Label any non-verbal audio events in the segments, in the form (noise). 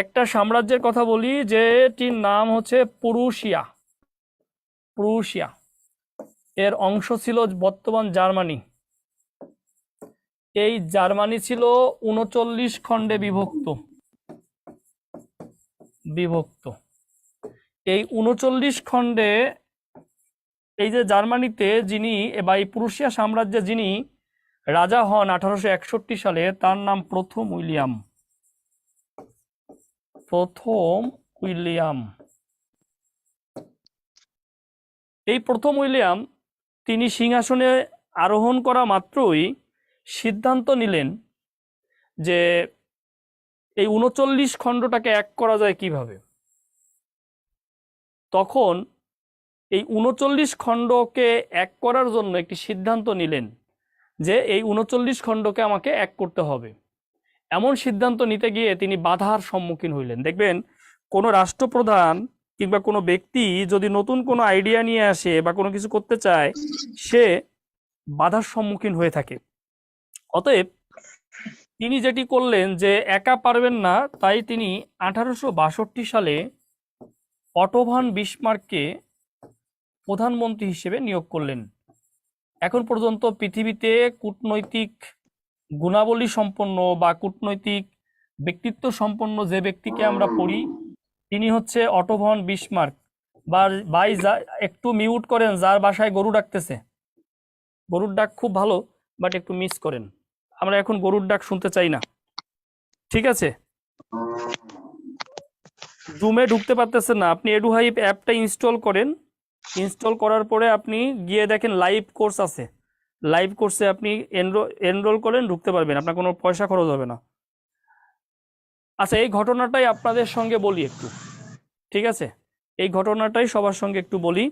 একটা সাম্রাজ্যের কথা বলি যেটির নাম হচ্ছে পুরুশিয়া। পুরুশিয়া। এর অংশ ছিল বর্তমান জার্মানি। এই জার্মানি ছিল উনচল্লিশ খণ্ডে বিভক্ত। বিভক্ত। এই উনচল্লিশ খণ্ডে এই যে জার্মানিতে যিনি বা এই পুরুষিয়া সাম্রাজ্যে যিনি রাজা হন আঠারোশো একষট্টি সালে, তার নাম প্রথম উইলিয়াম। প্রথম উইলিয়াম। এই প্রথম উইলিয়াম তিনি সিংহাসনে আরোহণ করা মাত্রই সিদ্ধান্ত নিলেন যে এই উনচল্লিশ খণ্ডটাকে এক করা যায় কীভাবে। তখন এই উনচল্লিশ খণ্ডকে এক করার জন্য একটি সিদ্ধান্ত নিলেন যে এই উনচল্লিশ খণ্ডকে আমাকে এক করতে হবে। এমন সিদ্ধান্ত নিতে গিয়ে তিনি বাধার সম্মুখীন হইলেন। দেখবেন, কোনো রাষ্ট্রপ্রধান কিংবা কোনো ব্যক্তি যদি নতুন কোনো আইডিয়া নিয়ে আসে বা কোনো কিছু করতে চায়, সে বাধার সম্মুখীন হয়ে থাকে। অতএব, তিনি যেটি করলেন যে একা পারবেন না, তাই তিনি আঠারোশো বাষট্টি সালে অটোভান বিসমার্ককে প্রধানমন্ত্রী হিসেবে নিয়োগ করলেন। এখন পর্যন্ত পৃথিবীতে কূটনৈতিক গুণাবলী সম্পন্ন বা কূটনৈতিক ব্যক্তিত্ব সম্পন্ন যে ব্যক্তিকে আমরা পড়ি, তিনি হচ্ছে অটোভন বিসমার্ক বা বাই যা একটু মিউট করেন, যার বাসায় গরু ডাকতেছে। গরুর ডাক খুব ভালো বাট একটু মিস করেন। আমরা এখন গরুর ডাক শুনতে চাই না। ঠিক আছে? জুমে ঢুকতে পারতেছেন না। আপনি এডু হাইপ অ্যাপটা ইনস্টল করেন। ইনস্টল করার পরে আপনি গিয়ে দেখেন লাইভ কোর্স আছে। লাইভ কোর্সে আপনি এনরোল করেন, ঢুকতে পারবেন। আপনার কোনো পয়সা খরচ হবে না। আচ্ছা এই ঘটনাটাই আপনাদের সঙ্গে বলি একটু। ঠিক আছে? এই ঘটনাটাই সবার সঙ্গে একটু বলি।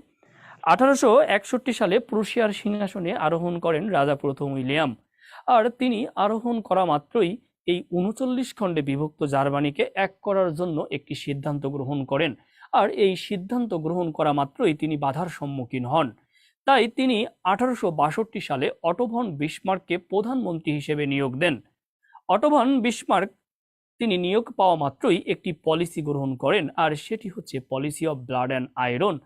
আঠারোশো একষট্টি সালে প্রুশিয়ার সিংহাসনে আরোহণ করেন রাজা প্রথম উইলিয়াম। আর তিনি আরোহণ করা মাত্রই এই উনচল্লিশ খণ্ডে বিভক্ত জার্মানিকে এক করার জন্য একটি সিদ্ধান্ত গ্রহণ করেন। আর এই সিদ্ধান্ত গ্রহণ করা মাত্রই তিনি বাধার সম্মুখীন হন। তাই তিনি আঠারোশো বাষট্টি সালে অটোভন বিসমার্ককে প্রধানমন্ত্রী হিসেবে নিয়োগ দেন। অটোভন বিসমার্ক তিনি নিয়োগ পাওয়া মাত্রই একটি পলিসি গ্রহণ করেন, আর সেটি হচ্ছে policy of blood and iron.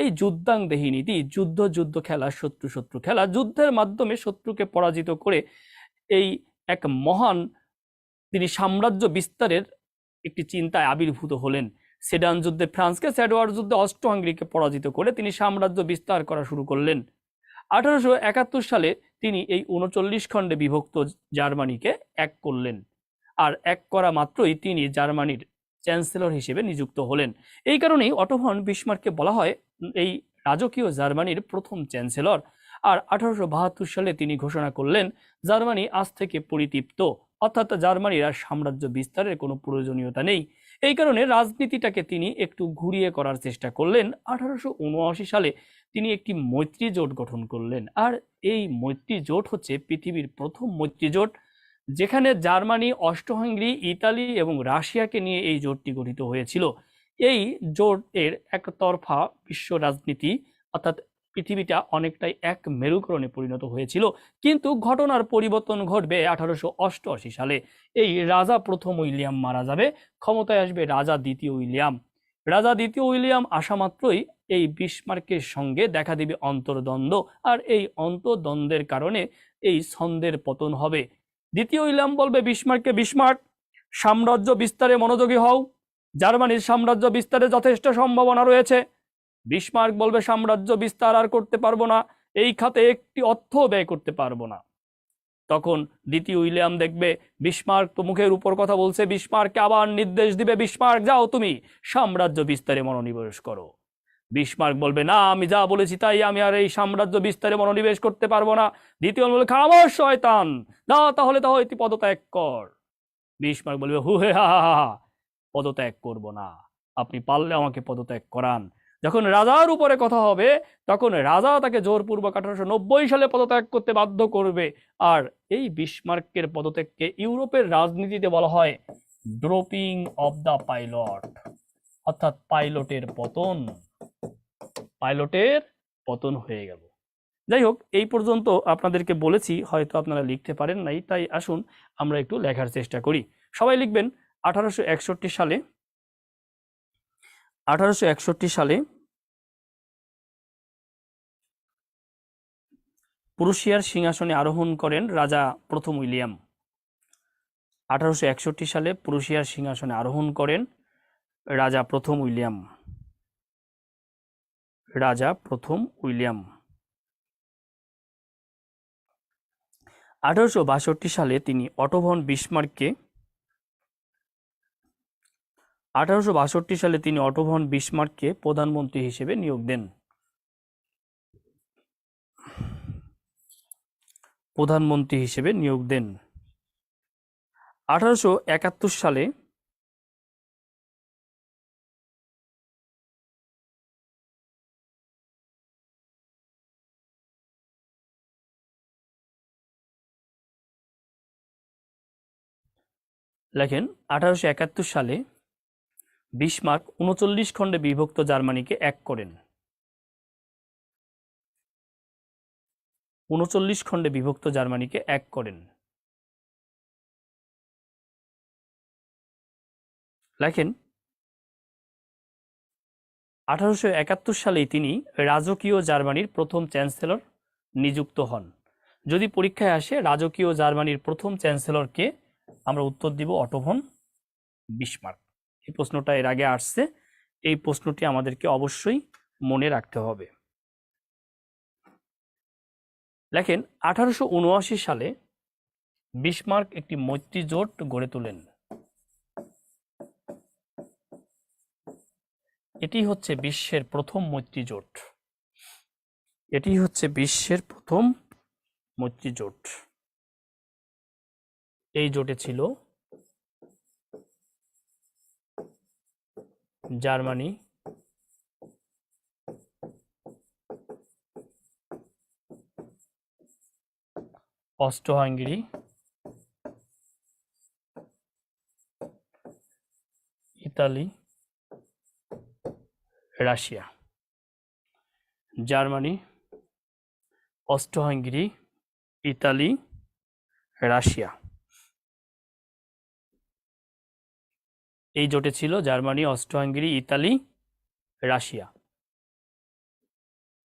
এই যুদ্ধাংদেহী নীতি, যুদ্ধ যুদ্ধ খেলা, শত্রু শত্রু খেলা, যুদ্ধের মাধ্যমে শত্রুকে পরাজিত করে এই এক মহান, তিনি সাম্রাজ্য বিস্তারের একটি চিন্তায় আবির্ভূত হলেন। সেডান যুদ্ধে ফ্রান্সকে স্যাডওয়ার যুদ্ধে অস্ট্রো হাঙ্গেরিকে পরাজিত করে তিনি সাম্রাজ্য বিস্তার করা শুরু করলেন। আঠারোশো একাত্তর সালে তিনি এই উনচল্লিশ খণ্ডে বিভক্ত জার্মানিকে এক করলেন আর এক করা মাত্রই তিনি জার্মানির চ্যান্সেলর হিসেবে নিযুক্ত হলেন। এই কারণেই অটোভন বিসমার্ককে বলা হয় এই রাজকীয় জার্মানির প্রথম চ্যান্সেলর আর আঠারোশো বাহাত্তর সালে তিনি ঘোষণা করলেন জার্মানি আজ থেকে পরিতৃপ্ত, অর্থাৎ জার্মানির আর সাম্রাজ্য বিস্তারের কোনো প্রয়োজনীয়তা নেই। এই কারণে রাজনীতিটাকে তিনি একটু ঘুরিয়ে করার চেষ্টা করলেন। আঠারোশো উনআশি সালে তিনি একটি মৈত্রী জোট গঠন করলেন। আর এই মৈত্রী জোট হচ্ছে পৃথিবীর প্রথম মৈত্রী জোট, যেখানে জার্মানি, অষ্টহাঙ্গরি, ইতালি এবং রাশিয়াকে নিয়ে এই জোটটি গঠিত হয়েছিল। এই জোটের একতরফা বিশ্ব রাজনীতি, অর্থাৎ পৃথিবীটা অনেকটাই এক মেরুকরণে পরিণত হয়েছিল, কিন্তু ঘটনার পরিবর্তন ঘটবে আঠারোশো অষ্টআশি সালে। এই রাজা প্রথম উইলিয়াম মারা যাবে, ক্ষমতায় আসবে রাজা দ্বিতীয় উইলিয়াম। রাজা দ্বিতীয় উইলিয়াম আসা মাত্রই এই বিসমার্কের সঙ্গে দেখা দিবে অন্তর্দ্বন্দ্ব, আর এই অন্তর্দ্বন্দ্বের কারণে এই ছন্দের পতন হবে। দ্বিতীয় উইলিয়াম বলবে বিসমার্ককে, বিসমার্ক, সাম্রাজ্য বিস্তারে মনোযোগী হও। জার্মানির সাম্রাজ্য বিস্তারে যথেষ্ট সম্ভাবনা রয়েছে। বিসমার্ক বলবে সাম্রাজ্য বিস্তার আর করতে পারব না এই খাতে একটি অর্থ ব্যয় করতে পারব না তখন দ্বিতীয় উইলিয়াম দেখবে বিসমার্ক তো মুখের উপর কথা বলছে বিসমার্ককে আবার নির্দেশ দিবে বিসমার্ক যাও তুমি সাম্রাজ্য বিস্তারে মনোনিবেশ করো বিসমার্ক বলবে না আমি যা বলেছি তাই আমি আর এই সাম্রাজ্য বিস্তারে মনোনিবেশ করতে পারব না দ্বিতীয় বলবে খামোশ শয়তান না তাহলে তাহলে তুই পদত্যাগ কর বিসমার্ক বলবে হে হা হা হা হা, পদত্যাগ করব না আপনি পারলে আমাকে পদত্যাগ করান যখন রাজার উপরে কথা হবে, তখন রাজা তাকে জোরপূর্বক আঠারোশো নব্বই সালে পদত্যাগ করতে বাধ্য করবে। আর এই বিসমার্কের পদত্যাগকে ইউরোপের রাজনীতিতে বলা হয় ড্রপিং অফ দ্য পাইলট অর্থাৎ পাইলটের পতন। পাইলটের পতন হয়ে গেল। যাই হোক, এই পর্যন্ত আপনাদেরকে বলেছি, হয়তো আপনারা লিখতে পারেন নাই, তাই আসুন আমরা একটু লেখার চেষ্টা করি। সবাই লিখবেন, আঠারোশো একষট্টি সালে আঠারোশো একষট্টি সালে পুরুষিয়ার সিংহাসনে আরোহণ করেন রাজা প্রথম উইলিয়াম। আঠারোশো একষট্টি সালে পুরুষিয়ার সিংহাসনে আরোহণ করেন রাজা প্রথম উইলিয়াম। রাজা প্রথম উইলিয়াম। আঠারোশো বাষট্টি সালে তিনি অটোভন বিসমার্ককে আঠারোশো বাষট্টি সালে তিনি অটোভন বিসমার্ককে প্রধানমন্ত্রী হিসেবে নিয়োগ দেন। প্রধানমন্ত্রী হিসেবে নিয়োগ দেন। আঠারোশো একাত্তর সালে লেখেন, আঠারোশো একাত্তর সালে বিসমার্ক উনচল্লিশ খণ্ডে বিভক্ত জার্মানিকে এক করেন। উনচল্লিশ খণ্ডে বিভক্ত জার্মানিকে এক করেন। লেখেন, আঠারোশো একাত্তর সালেই তিনি রাজকীয় জার্মানির প্রথম চ্যান্সেলর নিযুক্ত হন। যদি পরীক্ষায় আসে, রাজকীয় জার্মানির প্রথম চ্যান্সেলরকে আমরা উত্তর দিব অটোভন বিসমার্ক এই প্রশ্নটা এর আগে আসছে। এই প্রশ্নটি আমাদেরকে অবশ্যই মনে রাখতে হবে। লেখেন, আঠারোশো সালে বিসমার্ক একটি মৈত্রী জোট গড়ে তোলেন। এটি হচ্ছে বিশ্বের প্রথম মৈত্রী জোট। এটি হচ্ছে বিশ্বের প্রথম মৈত্রী জোট। এই জোটে ছিল Germany. Austro Hungary Italy. Russia. Germany. Austro Hungary Italy. Russia. এই জোটে ছিল Germany Austro Hungary Italy, Russia.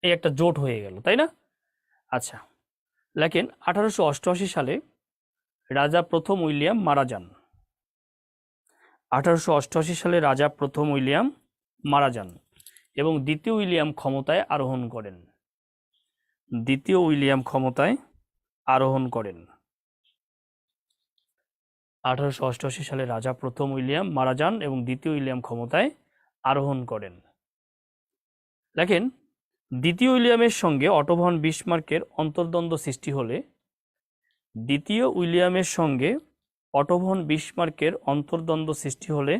এই একটা জোট হয়ে গেল, তাই না? আচ্ছা লেখেন, আঠারোশো অষ্টআশি সালে রাজা প্রথম উইলিয়াম মারা যান। আঠারোশো অষ্টআশি সালে রাজা প্রথম উইলিয়াম মারা যান এবং দ্বিতীয় উইলিয়াম ক্ষমতায় আরোহণ করেন। দ্বিতীয় উইলিয়াম ক্ষমতায় আরোহণ করেন। আঠারোশো অষ্টআশি সালে রাজা প্রথম উইলিয়াম মারা যান এবং দ্বিতীয় উইলিয়াম ক্ষমতায় আরোহণ করেন। দেখেন, দ্বিতীয় উইলিয়ামের সঙ্গে অটোভন বিসমার্কের অন্তর্দ্বন্দ্ব সৃষ্টি হলে দ্বিতীয় উইলিয়ামের সঙ্গে অটোভন বিসমার্কের অন্তর্দ্বন্দ্ব সৃষ্টি হলে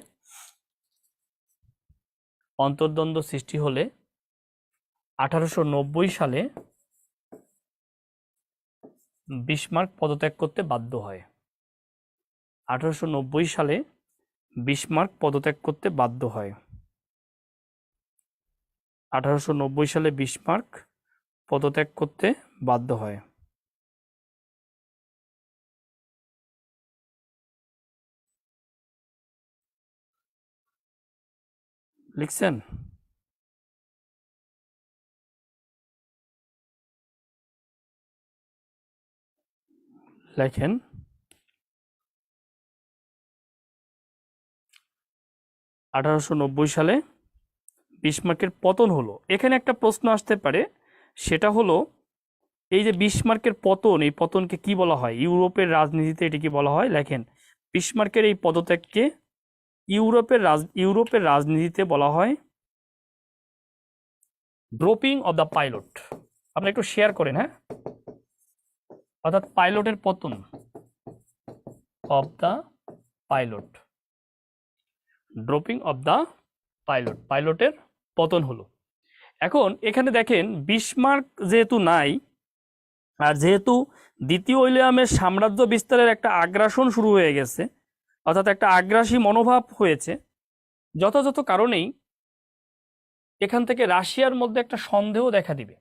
অন্তর্দ্বন্দ্ব সৃষ্টি হলে আঠারোশো নব্বই সালে বিসমার্ক পদত্যাগ করতে বাধ্য হয়। আঠারোশো নব্বই সালে বিসমার্ক পদত্যাগ করতে বাধ্য হয়। আঠারোশো নব্বই সালে বিসমার্ক পদত্যাগ করতে বাধ্য হয়। লিখছেন? লেখেন আঠারোশো নব্বই সালে বিসমার্কের পতন হলো। এখানে একটা প্রশ্ন আসতে পারে, সেটা হলো, এই যে বিসমার্কের পতন, এই পতনকে কি বলা হয়? ইউরোপের রাজনীতিতে এটিকে বলা হয়? লেখেন বিসমার্কের এই পদত্যাগকে ইউরোপের রাজ, ইউরোপের রাজনীতিতে বলা হয় ড্রপিং অব দ্য পাইলট আপনি একটু শেয়ার করেন হ্যাঁ? অর্থাৎ পাইলটের পতন of the pilot dropping of the pilot পাইলটের পতন হলো। এখন এখানে দেখেন বিসমার্ক যেহেতু নাই, আর যেহেতু দ্বিতীয় উইলিয়ামের সাম্রাজ্য বিস্তারের একটা আগ্রাসন শুরু হয়ে গেছে, অর্থাৎ একটা আগ্রাসী মনোভাব হয়েছে, যথাযথ কারণেই এখান থেকে রাশিয়ার মধ্যে একটা সন্দেহ দেখা দিবে।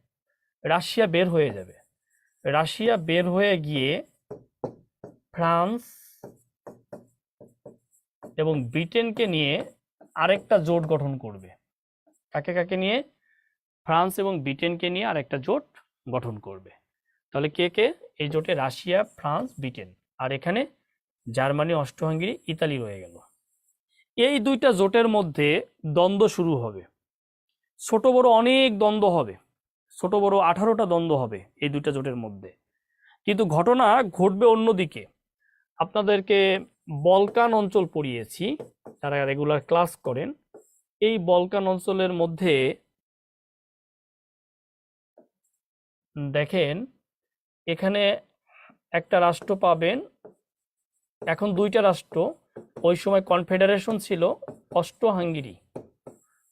রাশিয়া বের হয়ে যাবে। রাশিয়া বের হয়ে গিয়ে ফ্রান্স এবং ব্রিটেনকে নিয়ে আরেকটা জোট গঠন করবে। কাকে কাকে নিয়ে? ফ্রান্স এবং ব্রিটেনকে নিয়ে আরেকটা জোট গঠন করবে। তাহলে কে কে? এই জোটে রাশিয়া, ফ্রান্স, ব্রিটেন। আর এখানে জার্মানি অস্ট্রো হাঙ্গেরি ইতালি রয়ে গেল। এই দুইটা জোটের মধ্যে দ্বন্দ্ব শুরু হবে। ছোট বড় অনেক দ্বন্দ্ব হবে। ছোট বড় আঠারোটা দ্বন্দ্ব হবে এই দুইটা জোটের মধ্যে। কিন্তু ঘটনা ঘটবে অন্যদিকে। আপনাদেরকে বলকান অঞ্চল পড়িয়েছি, যারা রেগুলার ক্লাস করেন, এই বলকান অঞ্চলের মধ্যে দেখেন, এখানে একটা রাষ্ট্র পাবেন, এখন দুইটা রাষ্ট্র, ওই সময় কনফেডারেশন ছিল অস্ট্রো হাঙ্গেরি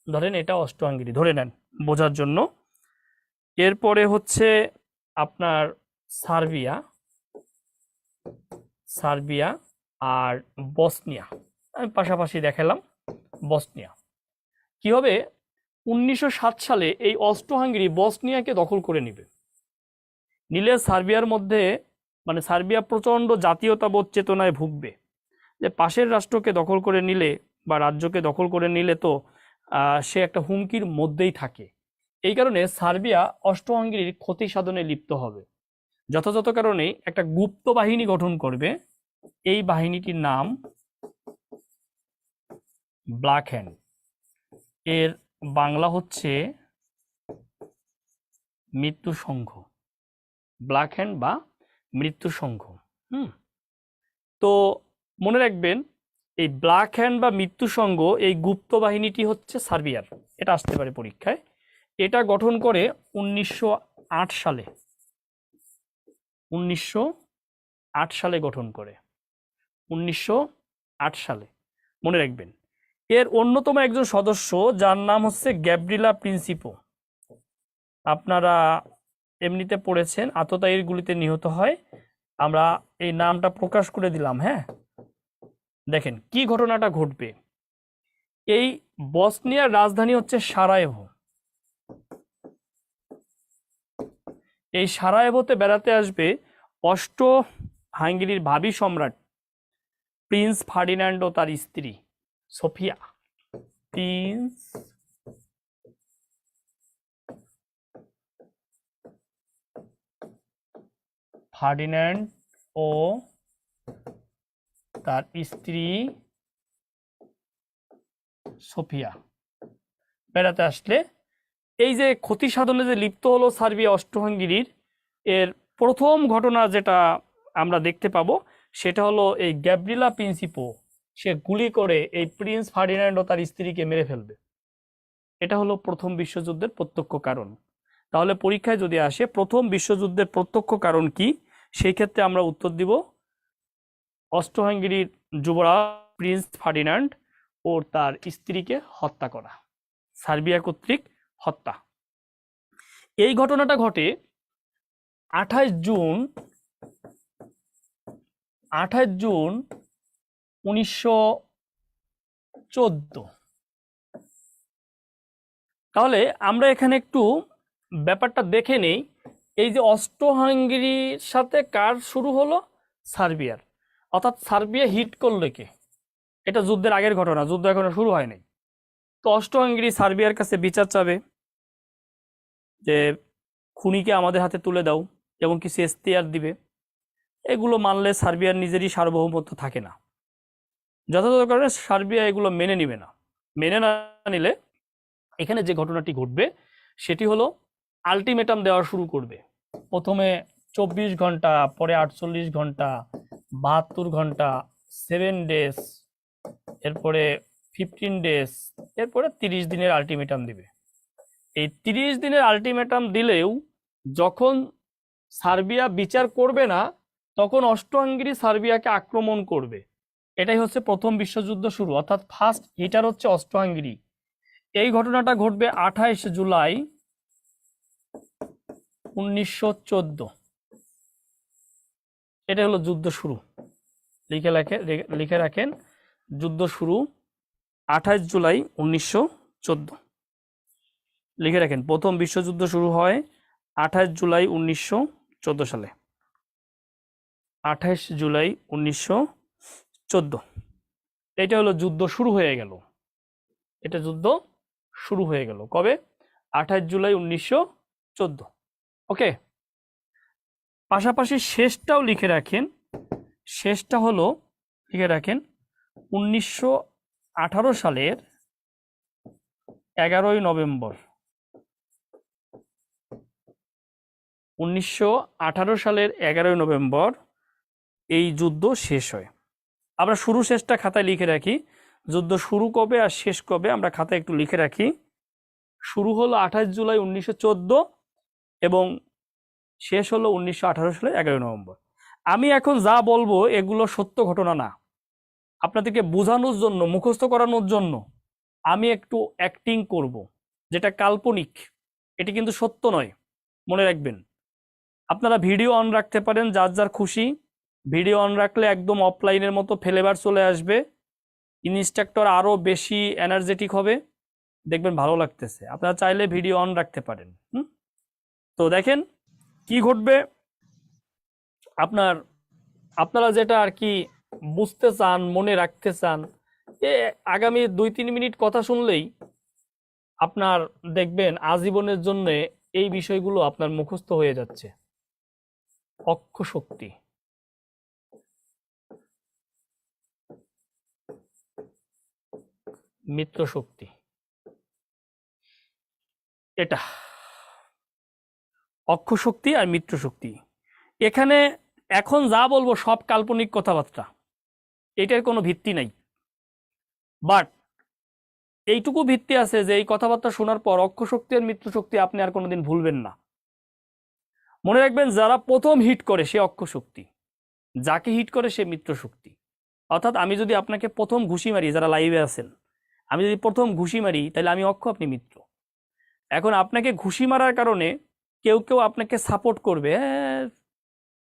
ধরেন এটা অস্ট্রো হাঙ্গেরি ধরে নেন বোঝার জন্য। এরপরে হচ্ছে আপনার সার্বিয়া সার্বিয়া আর বসনিয়া। আমি পাশাপাশি দেখালাম বসনিয়া। কি হবে? উনিশশো সাত সালে এই অস্ট্রো হাঙ্গেরি বসনিয়াকে দখল করে নিবে। নিলে সার্বিয়ার মধ্যে মানে সার্বিয়া প্রচণ্ড জাতীয়তাবোধ চেতনায় ভুগবে। যে পাশের রাষ্ট্রকে দখল করে নিলে বা রাজ্যকে দখল করে নিলে তো সে একটা হুমকির মধ্যেই থাকে। এই কারণে সার্বিয়া অস্ট্রো ক্ষতি সাধনে লিপ্ত হবে। যথাযথ কারণে একটা গুপ্ত বাহিনী গঠন করবে এই বাহিনীটির নাম ব্ল্যাক হ্যান্ড এর বাংলা হচ্ছে মৃত্যু সংঘ ব্ল্যাক হ্যান্ড বা মৃত্যু সংঘ হুম? তো মনে রাখবেন, এই ব্ল্যাক হ্যান্ড বা মৃত্যু সংঘ এই গুপ্ত বাহিনীটি হচ্ছে সার্বিয়ার। এটা আসতে পারে পরীক্ষায়। এটা গঠন করে উনিশশো আট সালে। উনিশশো আট সালে গঠন করে। উনিশশো আট সালে। মনে রাখবেন, এর অন্যতম একজন সদস্য যার নাম হচ্ছে গ্যাব্রিলা প্রিন্সিপো। আপনারা এমনিতে পড়েছেন আততায়ীর গুলিতে নিহত হয়। আমরা এই নামটা প্রকাশ করে দিলাম হ্যাঁ? দেখেন, কি ঘটনাটা ঘটবে? এই বসনিয়ার রাজধানী হচ্ছে সারায়েভো। এই সারায়েভোতে বেড়াতে আসবে অষ্ট হাঙ্গেরির ভাবি সম্রাট প্রিন্স ফার্ডিনান্ড ও তার স্ত্রী, সোফিয়া। প্রিন্স ফার্ডিনান্ড ও তার স্ত্রী, সোফিয়া। বেড়াতে আসলে এই যে ক্ষতি সাধনে যে লিপ্ত হলো সার্বিয়া অস্ট্রো হাঙ্গেরির এর প্রথম ঘটনা যেটা আমরা দেখতে পাবো সেটা হলো এই গ্যাব্রিলা প্রিন্সিপো, সে গুলি করে এই প্রিন্স ফার্ডিনান্ড ও তার স্ত্রীকে মেরে ফেলবে। এটা হলো প্রথম বিশ্বযুদ্ধের প্রত্যক্ষ কারণ। তাহলে পরীক্ষায় যদি আসে, প্রথম বিশ্বযুদ্ধের প্রত্যক্ষ কারণ কি? সেই ক্ষেত্রে আমরা উত্তর দিব অস্ট্রো হাঙ্গেরির যুবরাজ প্রিন্স ফার্ডিনান্ড ও তার স্ত্রীকে হত্যা করা, সার্বিয়া কর্তৃক হত্যা। এই ঘটনাটা ঘটে আঠাশ জুন আঠাশ জুন উনিশশো চোদ্দ। তাহলে আমরা এখানে একটু ব্যাপারটা দেখে নেই। এই যে অস্ট্রো হাঙ্গেরির সাথে কার শুরু হলো? সার্বিয়ার। অর্থাৎ সার্বিয়া হিট করলে কে? এটা যুদ্ধের আগের ঘটনা, যুদ্ধ এখনও শুরু হয়নি। তো অস্ট্রো হাঙ্গেরি সার্বিয়ার কাছে বিচার চাবে যে খুনিকে আমাদের হাতে তুলে দাও এবং কিছু এস্তিয়ার দিবে। এগুলো মানলে সার্বিয়ার নিজেরই সার্বভৌমত্ব থাকে না। যথাযথ কারণে সার্বিয়া এগুলো মেনে নিবে না। মেনে না নিলে এখানে যে ঘটনাটি ঘটবে, সেটি হলো আলটিমেটাম দেওয়া শুরু করবে। প্রথমে চব্বিশ ঘণ্টা, পরে আটচল্লিশ ঘণ্টা, বাহাত্তর ঘণ্টা সেভেন ডেজ এরপরে ফিফটিন ডেজ এরপরে তিরিশ দিনের আলটিমেটাম দিবে। এই তিরিশ দিনের আলটিমেটাম দিলেও যখন সার্বিয়া বিচার করবে না তখন অস্ট্রো হাঙ্গেরি সার্বিয়াকে আক্রমণ করবে। এটাই হচ্ছে প্রথম বিশ্বযুদ্ধ শুরু। অর্থাৎ ফার্স্ট হিটার হচ্ছে অস্ট্রো হাঙ্গেরি এই ঘটনাটা ঘটবে আঠাইশ জুলাই উনিশশো চোদ্দ। এটা হলো যুদ্ধ শুরু। লিখে রাখে লিখে রাখেন, যুদ্ধ শুরু আঠাইশ জুলাই উনিশশো চোদ্দ। লিখে রাখেন, প্রথম বিশ্বযুদ্ধ শুরু হয় আঠাইশ জুলাই উনিশশো চোদ্দ সালে। আঠাইশ জুলাই উনিশশো চোদ্দ। এটা হলো যুদ্ধ শুরু হয়ে গেল। এটা যুদ্ধ শুরু হয়ে গেল। কবে? আঠাশ জুলাই উনিশশো চোদ্দ। ওকে? পাশাপাশি শেষটাও লিখে রাখেন। শেষটা হলো, লিখে রাখেন, উনিশশো আঠারো সালের এগারোই নভেম্বর। উনিশশো আঠারো সালের এগারোই নভেম্বর এই যুদ্ধ শেষ হয়। আমরা শুরু শেষটা খাতায় লিখে রাখি। যুদ্ধ শুরু কবে আর শেষ কবে আমরা খাতায় একটু লিখে রাখি। শুরু হলো আঠাশ জুলাই উনিশশো চোদ্দ এবং শেষ হলো উনিশশো আঠারো সালের এগারোই নভেম্বর। আমি এখন যা বলব এগুলো সত্য ঘটনা না। আপনাদেরকে বোঝানোর জন্য, মুখস্থ করানোর জন্য আমি একটু অ্যাক্টিং করব, যেটা কাল্পনিক। এটি কিন্তু সত্য নয়। মনে রাখবেন। আপনারা ভিডিও অন রাখতে পারেন, যার যার খুশি। ভিডিও অন রাখলে একদম অফলাইনের মতো ফেলেবার চলে আসবে। ইনস্ট্রাক্টর আরও বেশি এনার্জেটিক হবে। দেখবেন ভালো লাগতেছে। আপনারা চাইলে ভিডিও অন রাখতে পারেন, হুম? তো দেখেন কি ঘটবে। আপনার, আপনারা যেটা আর কি বুঝতে চান, মনে রাখতে চান, এ আগামী দুই তিন মিনিট কথা শুনলেই আপনার দেখবেন আজীবনের জন্য এই বিষয়গুলো আপনার মুখস্থ হয়ে যাচ্ছে। অক্ষ শক্তি মিত্র এটা। অক্ষ আর মিত্র এখানে এখন যা বলব সব কাল্পনিক কথাবার্তা। এটার কোনো ভিত্তি নাই। বাট এইটুকু ভিত্তি আছে যে এই কথাবার্তা শোনার পর অক্ষ শক্তি আর মিত্র শক্তি আপনি আর কোনোদিন ভুলবেন না। মনে রাখবেন যারা প্রথম হিট করে সে অক্ষ শক্তি যাকে হিট করে সে মিত্র শক্তি অর্থাৎ আমি যদি আপনাকে প্রথম ঘুষি মারি, যারা লাইভে আছেন আমি যদি প্রথম ঘুষি মারি, তাহলে আমি অক্ষ আপনি মিত্র। এখন আপনাকে ঘুষি মারার কারণে কেউ কেউ আপনাকে সাপোর্ট করবে। হ্যাঁ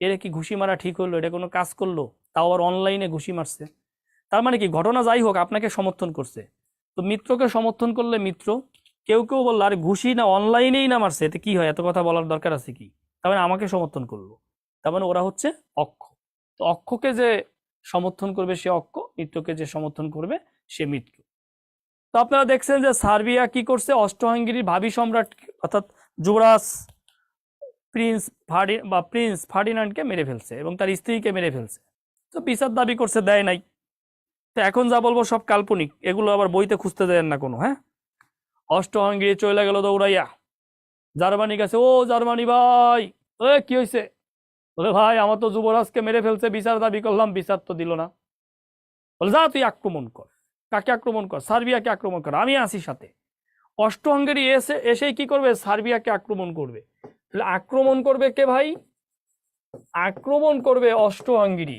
এর কি ঘুষি মারা ঠিক হলো? এটা কোনো কাজ করল? তাও আবার অনলাইনে ঘুষি মারছে। তার মানে কি? ঘটনা যাই হোক, আপনাকে সমর্থন করছে। তো মিত্রকে সমর্থন করলে মিত্র, কেউ কেউ বলল, আরে ঘুষি না অনলাইনেই না মারছে। এতে কি হয়? এত কথা বলার দরকার আছে কি? তার মানে আমাকে সমর্থন করল। তার মানে ওরা হচ্ছে অক্ষ। তো অক্ষকে যে সমর্থন করবে সে অক্ষ, মিত্রকে যে সমর্থন করবে সে মিত্র। তো আপনারা দেখছেন যে সার্বিয়া কি করছে? অষ্টহাঙ্গিরির ভাবি সম্রাট, অর্থাৎ যুবরাজ প্রিন্স ফার্ডি, বা প্রিন্স ফার্ডিনান্ডকে মেরে ফেলছে এবং তার স্ত্রীকে মেরে ফেলছে। তো বিচার দাবি করছে, দেয় নাই। তো এখন যা বলব সব কাল্পনিক। এগুলো আবার বইতে খুঁজতে দেন না কোনো হ্যাঁ? অষ্টহাঙ্গিরি চলে গেল দৌড়াইয়া। জার্মানি গেছে ও জার্মানি ভাই ও কি হয়েছে বলে ভাই, আমার তো যুবরাজকে মেরে ফেলছে, বিচার দাবি করলাম, বিচার তো দিল না। বলে, যা, তুই আক্রমণ কর। কাকে আক্রমণ কর? সার্বিয়াকে আক্রমণ কর। আমি আসি সাথে। অষ্ট হাঙ্গেরি এসে, এসেই কি করবে? সার্বিয়াকে আক্রমণ করবে। তাহলে আক্রমণ করবে কে ভাই? আক্রমণ করবে অষ্ট হাঙ্গেরি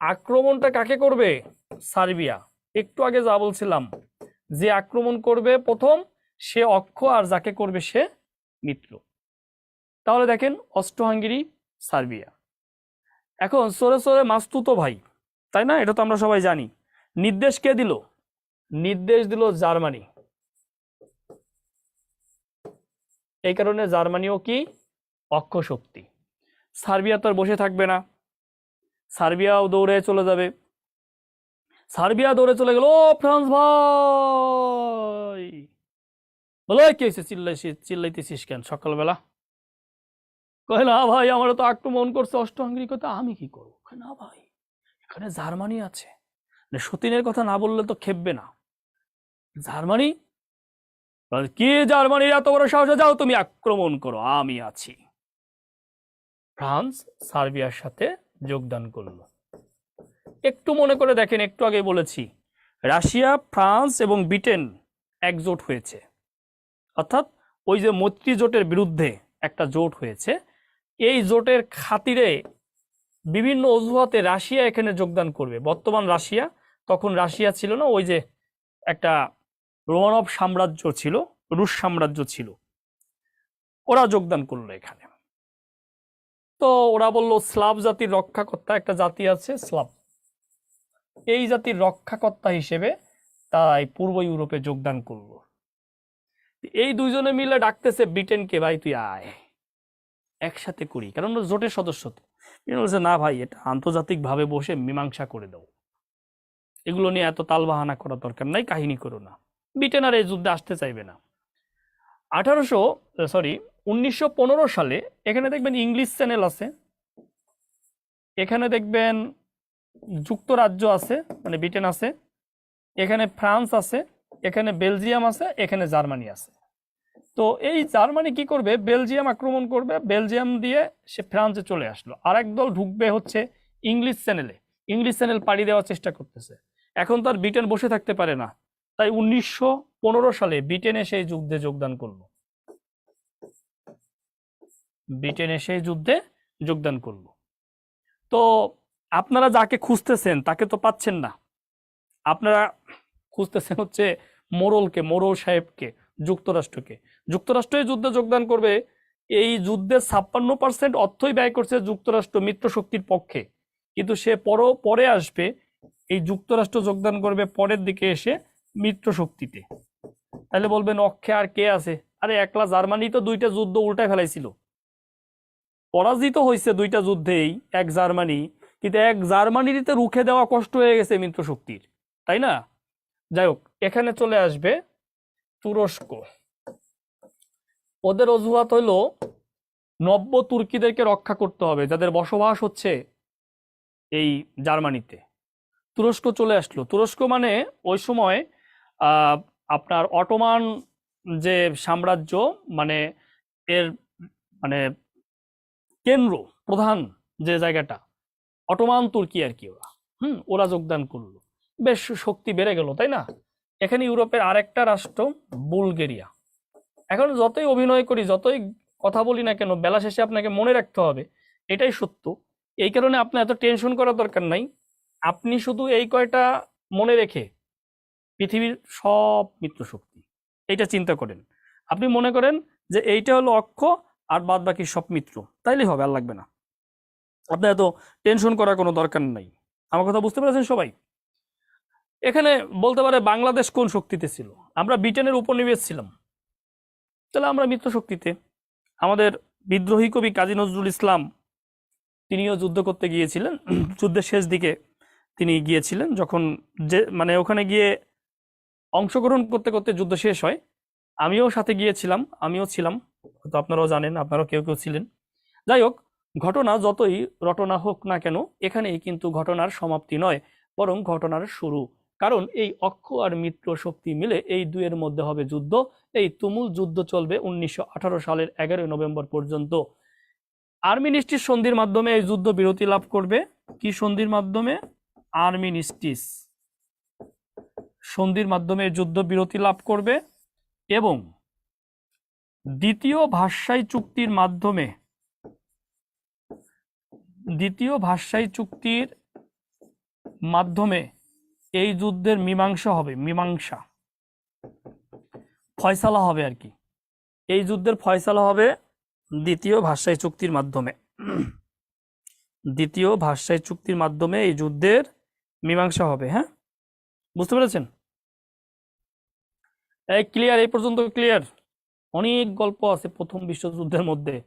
আক্রমণটা কাকে করবে? সার্বিয়া। একটু আগে যা বলছিলাম, যে আক্রমণ করবে প্রথম সে অক্ষ আর যাকে করবে সে মিত্র। তাহলে দেখেন অষ্ট হাঙ্গেরি সার্বিয়া। এখন সরে সরে মাস্তুতো ভাই, তাই না? এটা তো আমরা সবাই জানি। নির্দেশ কে দিল? নির্দেশ দিল জার্মানি। এই কারণে জার্মানিও কি? অক্ষ সার্বিয়া তো আর বসে থাকবে না। সার্বিয়াও দৌড়ে চলে যাবে। সার্বিয়া দৌড়ে চলে গেল। ও, ফ্রান্স ভাই! বলো কি চিল্লাইছি চিল্লাইতেছিস কেন সকালবেলা? কহে না ভাই আমার তো আক্রমণ করছে অষ্ট হাঙ্গরি কথা আমি কি করব? না ভাই, এখানে জার্মানি আছে। মানে সতীনের কথা না বললে তো খেপবে না। জার্মানি? বলে, কি জার্মানির এত বড় সাহস? যাও তুমি আক্রমণ করো আমি আছি। ফ্রান্স সার্বিয়ার সাথে যোগদান করল। একটু মনে করে দেখেন একটু আগে বলেছি রাশিয়া ফ্রান্স এবং ব্রিটেন একজোট হয়েছে। অর্থাৎ ওই যে মৈত্রী জোটের বিরুদ্ধে একটা জোট হয়েছে। এই জোটের খাতিরে বিভিন্ন অজুহাতে রাশিয়া এখানে যোগদান করবে। বর্তমান রাশিয়া তখন রাশিয়া ছিল না, ওই যে একটা রোমানব সাম্রাজ্য ছিল, রুশ সাম্রাজ্য ছিল। ওরা যোগদান করল এখানে। তো ওরা বলল, স্লাভ জাতির রক্ষাকর্তা একটা জাতি আছে, স্লাভ। এই জাতির রক্ষাকর্তা হিসেবে তাই পূর্ব ইউরোপে যোগদান করল। এই দুইজনে মিলে ডাকতেছে, ব্রিটেনকে ভাই তুই আয়, একসাথে করি। কারণ জোটের সদস্য তো। বলছে, না ভাই, এটা আন্তর্জাতিক ভাবে বসে মীমাংসা করে দাও। এগুলো নিয়ে এত তালবাহানা করার দরকার নাই, কাহিনী করো না। ব্রিটেন আর এই যুদ্ধে আসতে চাইবে না। আঠারোশো সরি উনিশশো পনেরো সালে এখানে দেখবেন ইংলিশ চ্যানেল আছে। এখানে দেখবেন যুক্তরাজ্য আছে মানে ব্রিটেন আছে। এখানে ফ্রান্স আছে, এখানে বেলজিয়াম আছে, এখানে জার্মানি আছে। তো এই জার্মানি কি করবে? বেলজিয়াম আক্রমণ করবে, বেলজিয়াম দিয়ে সে ফ্রান্সে চলে আসলো। আর দল ঢুকবে হচ্ছে ইংলিশ চ্যানেলে ইংলিশ চ্যানেল পাড়ি দেওয়ার চেষ্টা করতেছে। এখন তার ব্রিটেন বসে থাকতে পারে না। তাই উনিশশো পনেরো সালে ব্রিটেনে সেই যুদ্ধে যোগদান করল। ব্রিটেনে সেই যুদ্ধে যোগদান করল। তো আপনারা যাকে খুঁজতেছেন, তাকে তো পাচ্ছেন না। আপনারা খুঁজতেছেন হচ্ছে মোরলকে, মোরল সাহেবকে, যুক্তরাষ্ট্রকে। যুক্তরাষ্ট্র এই যুদ্ধে যোগদান করবে। এই যুদ্ধে ছাপ্পান্ন পার্সেন্ট অর্থই ব্যয় করছে যুক্তরাষ্ট্র মিত্রশক্তির পক্ষে। কিন্তু সে পর পরে আসবে এই যুক্তরাষ্ট্র যোগদান করবে পরের দিকে এসে মিত্র শক্তিতে। তাহলে বলবেন, অক্ষে আর কে আছে? আরে একলা জার্মানি তো দুইটা যুদ্ধ উল্টায় ফেলাইছিল। পরাজিত হয়েছে দুইটা যুদ্ধেই, এক জার্মানি। কিন্তু এক জার্মানিতে রুখে দেওয়া কষ্ট হয়ে গেছে মিত্র শক্তির, তাই না? যাই হোক, এখানে চলে আসবে তুরস্ক। ওদের অজুহাত হলো নব্য তুর্কিদেরকে রক্ষা করতে হবে, যাদের বসবাস হচ্ছে এই জার্মানিতে। তুরস্ক চলে আসলো। তুরস্ক মানে ওই সময় আপনার অটোমান যে সাম্রাজ্য মানে এর মানে কেন্দ্র, প্রধান যে জায়গাটা, অটোমান, তুর্কি আর কি ওরা। হুম, ওরা যোগদান করল। বেশ শক্তি বেড়ে গেল, তাই না? এখানে ইউরোপের আরেকটা রাষ্ট্র, বুলগেরিয়া। এখন যতই অভিনয় করি, যতই কথা বলি না কেন, বেলা শেষে আপনাকে মনে রাখতে হবে, এটাই সত্য। এই কারণে আপনার এত টেনশন করার দরকার নাই। আপনি শুধু এই কয়টা মনে রেখে পৃথিবীর সব মিত্র শক্তি এইটা চিন্তা করেন। আপনি মনে করেন যে এইটা হলো অক্ষ আর বাদ বাকি সব মিত্র, তাইলেই হবে, আর লাগবে না। আপনার এত টেনশন করার কোনো দরকার নাই। আমার কথা বুঝতে পেরেছেন সবাই? এখানে বলতে পারে বাংলাদেশ কোন শক্তিতে ছিল? আমরা ব্রিটেনের উপনিবেশ ছিলাম। তাহলে আমরা মিত্র শক্তিতে আমাদের বিদ্রোহী কবি কাজী নজরুল ইসলাম, তিনিও যুদ্ধ করতে গিয়েছিলেন। (clears throat) যুদ্ধের শেষ দিকে তিনি গিয়েছিলেন যখন যে মানে ওখানে গিয়ে অংশগ্রহণ করতে করতে যুদ্ধ শেষ হয়। আমিও সাথে গিয়েছিলাম, আমিও ছিলাম। হয়তো আপনারাও জানেন, আপনারাও কেউ কেউ ছিলেন। যাই হোক, ঘটনা যতই রটনা হোক না কেন, এখানেই কিন্তু ঘটনার সমাপ্তি নয়, বরং ঘটনার শুরু। কারণ এই অক্ষ আর মিত্র শক্তি মিলে এই দুয়ের মধ্যে হবে যুদ্ধ। এই তুমুল যুদ্ধ চলবে উনিশশো আঠারো সালের এগারোই নভেম্বর পর্যন্ত। আর্মিনিস্টিস সন্ধির মাধ্যমে এই যুদ্ধ বিরতি লাভ করবে। কি সন্ধির মাধ্যমে? আর্মিনিস্টিস সন্ধির মাধ্যমে যুদ্ধ বিরতি লাভ করবে এবং দ্বিতীয় ভাষাই চুক্তির মাধ্যমে দ্বিতীয় ভাষাই চুক্তির মাধ্যমে এই যুদ্ধের মীমাংসা হবে, মীমাংসা। ফয়সালা হবে আর কি। এই যুদ্ধের ফয়সালা হবে দ্বিতীয় ভাষাই চুক্তির মাধ্যমে। দ্বিতীয় ভাষাই চুক্তির মাধ্যমে এই যুদ্ধের মীমাংসা হবে হ্যাঁ? বুঝতে পেরেছেন? এই ক্লিয়ার এই পর্যন্ত ক্লিয়ার অনেক গল্প আছে প্রথম বিশ্বযুদ্ধের মধ্যে।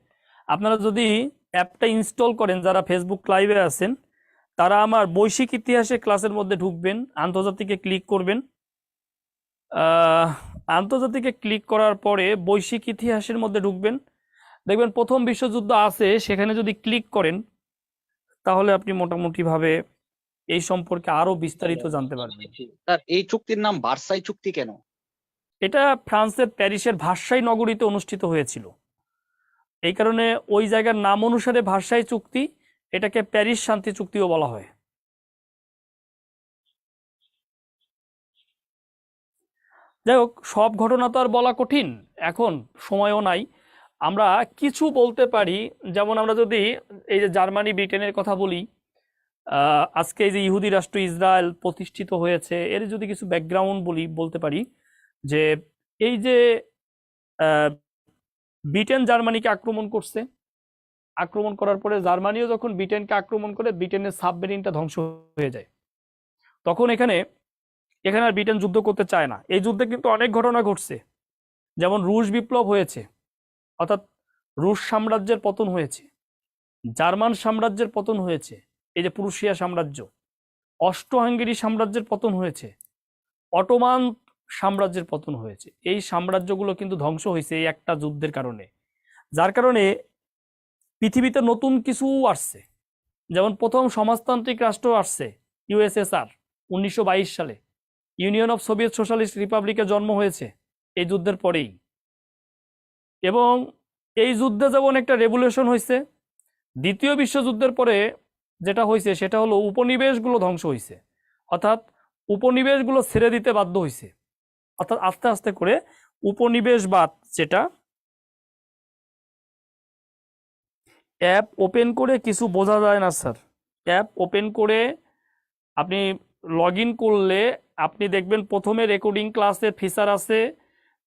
আপনারা যদি অ্যাপটা ইনস্টল করেন, যারা ফেসবুক লাইভে আছেন, তারা আমার বৈশ্বিক ইতিহাসে ক্লাসের মধ্যে ঢুকবেন, আন্তর্জাতিকে ক্লিক করবেন। আন্তর্জাতিকে ক্লিক করার পরে বৈশ্বিক ইতিহাসের মধ্যে ঢুকবেন। দেখবেন প্রথম বিশ্বযুদ্ধ আছে, সেখানে যদি ক্লিক করেন, তাহলে আপনি মোটামুটিভাবে এই সম্পর্কে আরও বিস্তারিত জানতে পারবে। স্যার এই চুক্তির নাম ভার্সাই চুক্তি কেন? এটা ফ্রান্সের প্যারিসের ভার্সাই নগরীতে অনুষ্ঠিত হয়েছিল। এই কারণে ওই জায়গার নাম অনুসারে ভার্সাই চুক্তি এটাকে প্যারিস শান্তি চুক্তিও বলা হয়। যাই হোক সব ঘটনা তো আর বলা কঠিন এখন সময়ও নাই। আমরা কিছু বলতে পারি যেমন আমরা যদি এই যে জার্মানি ব্রিটেনের কথা বলি আজকে এই যে ইহুদি রাষ্ট্র ইসরায়েল প্রতিষ্ঠিত হয়েছে, এর যদি কিছু ব্যাকগ্রাউন্ড বলি, বলতে পারি যে এই যে ব্রিটেন জার্মানিকে আক্রমণ করছে, আক্রমণ করার পরে জার্মানিও যখন ব্রিটেনকে আক্রমণ করে, ব্রিটেনের সাবমেরিনটা ধ্বংস হয়ে যায়। তখন এখানে এখানে আর ব্রিটেন যুদ্ধ করতে চায় না। এই যুদ্ধে কিন্তু অনেক ঘটনা ঘটছে। যেমন রুশ বিপ্লব হয়েছে, অর্থাৎ রুশ সাম্রাজ্যের পতন হয়েছে, জার্মান সাম্রাজ্যের পতন হয়েছে এই যে পুরুষিয়া সাম্রাজ্য অস্ট্রো হাঙ্গেরি সাম্রাজ্যের পতন হয়েছে, অটোমান সাম্রাজ্যের পতন হয়েছে। এই সাম্রাজ্যগুলো কিন্তু ধ্বংস হয়েছে এই একটা যুদ্ধের কারণে। যার কারণে পৃথিবীতে নতুন কিছু আসছে। যেমন প্রথম সমাজতান্ত্রিক রাষ্ট্র আসছে ইউএসএসআর উনিশশো বাইশ সালে। ইউনিয়ন অফ সোভিয়েত সোশ্যালিস্ট রিপাবলিকের জন্ম হয়েছে এই যুদ্ধের পরেই। এবং এই যুদ্ধে যেমন একটা রেভলিউশন হয়েছে, দ্বিতীয় বিশ্বযুদ্ধের পরে যেটা হয়েছে সেটা হলো উপনিবেশগুলো ধ্বংস হয়েছে অর্থাৎ উপনিবেশগুলো ছেড়ে দিতে বাধ্য হয়েছে অর্থাৎ আস্তে আস্তে করে উপনিবেশবাদ যেটা, অ্যাপ ওপেন করে কিছু বোঝা যায় না, স্যার। অ্যাপ ওপেন করে আপনি লগ করলে আপনি দেখবেন প্রথমে রেকর্ডিং ক্লাসের ফিচার আছে,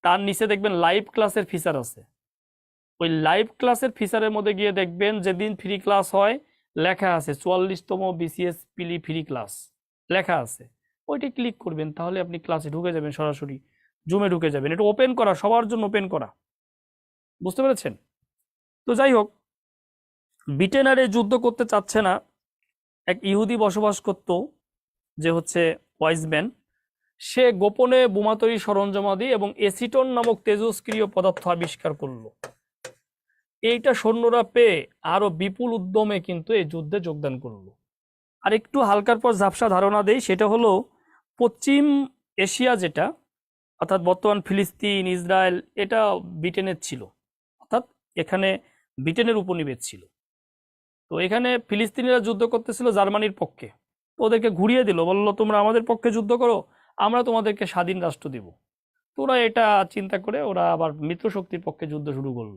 তার নিচে দেখবেন লাইভ ক্লাসের ফিচার আছে। ওই লাইভ ক্লাসের ফিচারের মধ্যে গিয়ে দেখবেন যেদিন ফ্রি ক্লাস হয় লেখা আছে, চুয়াল্লিশতম বিসিএস পিলি ফ্রি ক্লাস লেখা আছে। ওইটি ক্লিক করবেন, তাহলে আপনি ক্লাসে ঢুকে যাবেন সরাসরি। জুমে ঢুকে যাবেন। এটা ওপেন করা, সবার জন্য ওপেন করা। বুঝতে পেরেছেন? তো যাই হোক, ব্রিটেনারে যুদ্ধ করতে চাচ্ছে না। এক ইহুদি বসবাস করত, যে হচ্ছে ওয়াইজম্যান সে গোপনে বোমাতরি সরঞ্জামাদি এবং এসিটন নামক তেজস্ক্রিয় পদার্থ আবিষ্কার করল। এইটা সৈন্যরা পেয়ে আরও বিপুল উদ্যমে কিন্তু এই যুদ্ধে যোগদান করল। আর একটু হালকার পর ঝাপসা ধারণা দেই, সেটা হলো পশ্চিম এশিয়া যেটা, অর্থাৎ বর্তমান ফিলিস্তিন, ইসরায়েল, এটা ব্রিটেনের ছিল, অর্থাৎ এখানে ব্রিটেনের উপনিবেশ ছিল। তো এখানে ফিলিস্তিনিরা যুদ্ধ করতেছিল জার্মানির পক্ষে। তো ওদেরকে ঘুরিয়ে দিল, বলল, তোমরা আমাদের পক্ষে যুদ্ধ করো, আমরা তোমাদেরকে স্বাধীন রাষ্ট্র দিব। তো ওরা এটা চিন্তা করে ওরা আবার মিত্রশক্তির পক্ষে যুদ্ধ শুরু করল।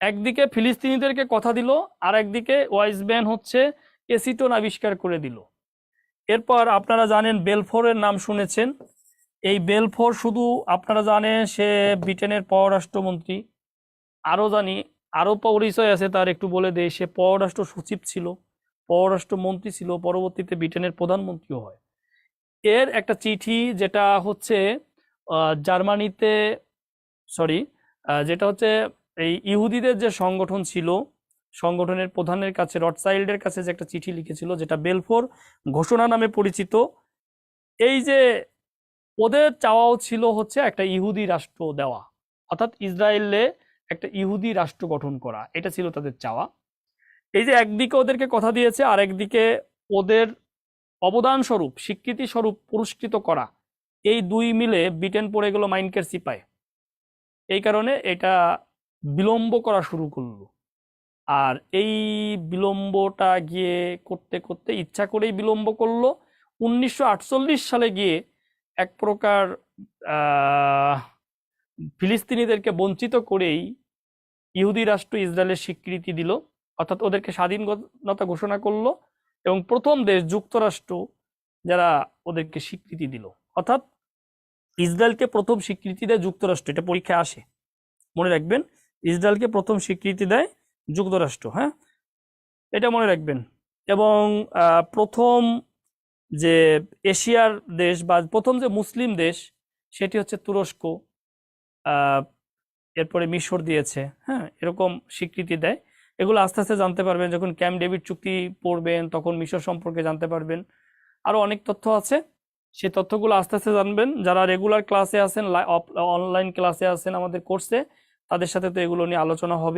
একদিকে ফিলিস্তিনিদেরকে কথা দিল আর একদিকে ওয়াইস ব্যান হচ্ছে এসিটোন আবিষ্কার করে দিল। এরপর আপনারা জানেন বেলফোরের নাম শুনেছেন। এই বেলফোর শুধু আপনারা জানেন সে ব্রিটেনের পররাষ্ট্রমন্ত্রী। আরও জানি, আরও পরিচয় আছে তার, একটু বলে দেয় সে পররাষ্ট্র সচিব ছিল, পররাষ্ট্রমন্ত্রী ছিল, পরবর্তীতে ব্রিটেনের প্রধানমন্ত্রীও হয়। এর একটা চিঠি যেটা হচ্ছে জার্মানিতে সরি যেটা হচ্ছে এই ইহুদিদের যে সংগঠন ছিল, সংগঠনের প্রধানের কাছে, রটসাইল্ডের কাছে যে একটা চিঠি লিখেছিল, যেটা বেলফোর ঘোষণা নামে পরিচিত, এই যে ওদের চাওয়াও ছিল হচ্ছে একটা ইহুদি রাষ্ট্র দেওয়া, অর্থাৎ ইসরায়েলে একটা ইহুদি রাষ্ট্র গঠন করা, এটা ছিল তাদের চাওয়া। এই যে একদিকে ওদেরকে কথা দিয়েছে আর একদিকে ওদের অবদান স্বরূপ স্বীকৃতি স্বরূপ পুরস্কৃত করা, এই দুই মিলে ব্রিটেন পড়ে গেল মাইনকের সিপায় এই কারণে এটা বিলম্ব করা শুরু করল। আর এই বিলম্বটা গিয়ে করতে করতে ইচ্ছা করেই বিলম্ব করল। উনিশশো আটচল্লিশ সালে গিয়ে এক প্রকার ফিলিস্তিনিদেরকে বঞ্চিত করেই ইহুদি রাষ্ট্র ইসরায়েলের স্বীকৃতি দিল। অর্থাৎ ওদেরকে স্বাধীনতা ঘোষণা করল এবং প্রথম দেশ যুক্তরাষ্ট্র যারা ওদেরকে স্বীকৃতি দিল। অর্থাৎ ইসরায়েলকে প্রথম স্বীকৃতি দেয় যুক্তরাষ্ট্র। এটা পরীক্ষায় আসে। মনে রাখবেন ইসরায়েলকে প্রথম স্বীকৃতি দেয় যুক্তরাষ্ট্র হ্যাঁ? এটা মনে রাখবেন। এবং প্রথম যে এশিয়ার দেশ বা প্রথম যে মুসলিম দেশ, সেটি হচ্ছে তুরস্ক এরপরে মিশর দিয়েছে হ্যাঁ? এরকম স্বীকৃতি দেয়। এগুলো আস্তে আস্তে জানতে পারবেন। যখন ক্যাম্প ডেভিড চুক্তি পড়বেন, তখন মিশর সম্পর্কে জানতে পারবেন। আরও অনেক তথ্য আছে। সেই তথ্যগুলো আস্তে আস্তে জানবেন। যারা রেগুলার ক্লাসে আছেন অনলাইন ক্লাসে আছেন আমাদের কোর্সে তাদের সাথে তো এগুলো নিয়ে আলোচনা হবে।